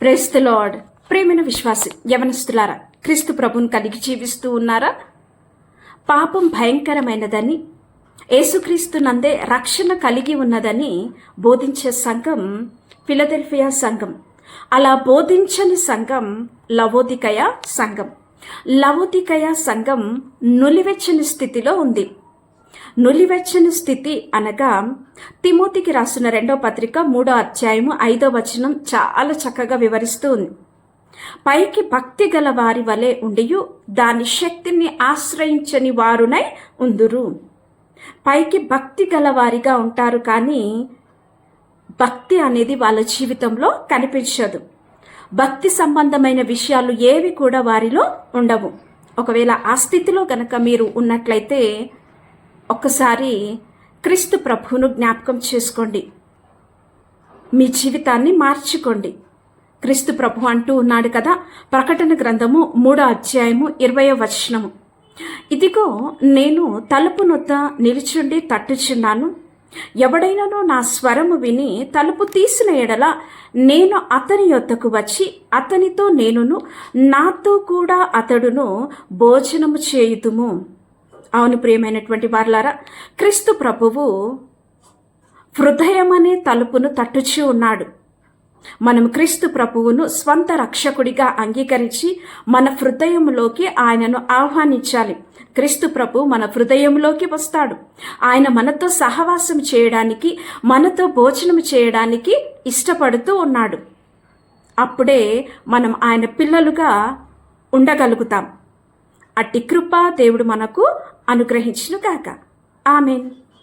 ప్రేస్తు lord ప్రేమైన విశ్వాసి యవనస్తులారా క్రీస్తు ప్రభుని కలిగి జీవిస్తూ ఉన్నారా? పాపం భయంకరమైనదని యేసుక్రీస్తు నందే రక్షణ కలిగి ఉన్నదని బోధించే సంఘం ఫిలదెల్ఫియా సంఘం అలా బోధించని సంఘం లవోదికయ సంఘం. లవోదికయ సంఘం నులివెచ్చని స్థితిలో ఉంది. నులివెచ్చని స్థితి అనగా తిమోతికి రాసిన రెండో పత్రిక మూడో అధ్యాయము ఐదో వచనం చాలా చక్కగా వివరిస్తూ ఉంది. పైకి భక్తి గల వారి వలె ఉండియు దాని శక్తిని ఆశ్రయించని వారునై ఉందురు. పైకి భక్తి గల వారిగా ఉంటారు కానీ భక్తి అనేది వాళ్ళ జీవితంలో కనిపించదు. భక్తి సంబంధమైన విషయాలు ఏవి కూడా వారిలో ఉండవు. ఒకవేళ ఆ స్థితిలో గనక మీరు ఉన్నట్లయితే ఒక్కసారి క్రీస్తు ప్రభువును జ్ఞాపకం చేసుకోండి. మీ జీవితాన్ని మార్చుకోండి. క్రీస్తు ప్రభు అంటూ ఉన్నాడు కదా ప్రకటన గ్రంథము మూడో అధ్యాయము ఇరవయో వచనము. ఇదిగో నేను తలుపు నొద్ద నిలుచుండి తట్టుచున్నాను. ఎవడైనాను నా స్వరము విని తలుపు తీసిన ఎడల నేను అతని యొద్దకు వచ్చి అతనితో నేనును నాతో కూడా అతడును భోజనము చేయుదుము. అవును ప్రియమైనటువంటి వార్లారా క్రీస్తు ప్రభువు హృదయమనే తలుపును తట్టుచి ఉన్నాడు. మనం క్రీస్తు ప్రభువును స్వంత రక్షకుడిగా అంగీకరించి మన హృదయంలోకి ఆయనను ఆహ్వానించాలి. క్రీస్తు ప్రభు మన హృదయంలోకి వస్తాడు. ఆయన మనతో సహవాసం చేయడానికి మనతో భోజనం చేయడానికి ఇష్టపడుతూ ఉన్నాడు. అప్పుడే మనం ఆయన పిల్లలుగా ఉండగలుగుతాం. అట్టి కృప దేవుడు మనకు అనుగ్రహించును గాక ఆమెన్.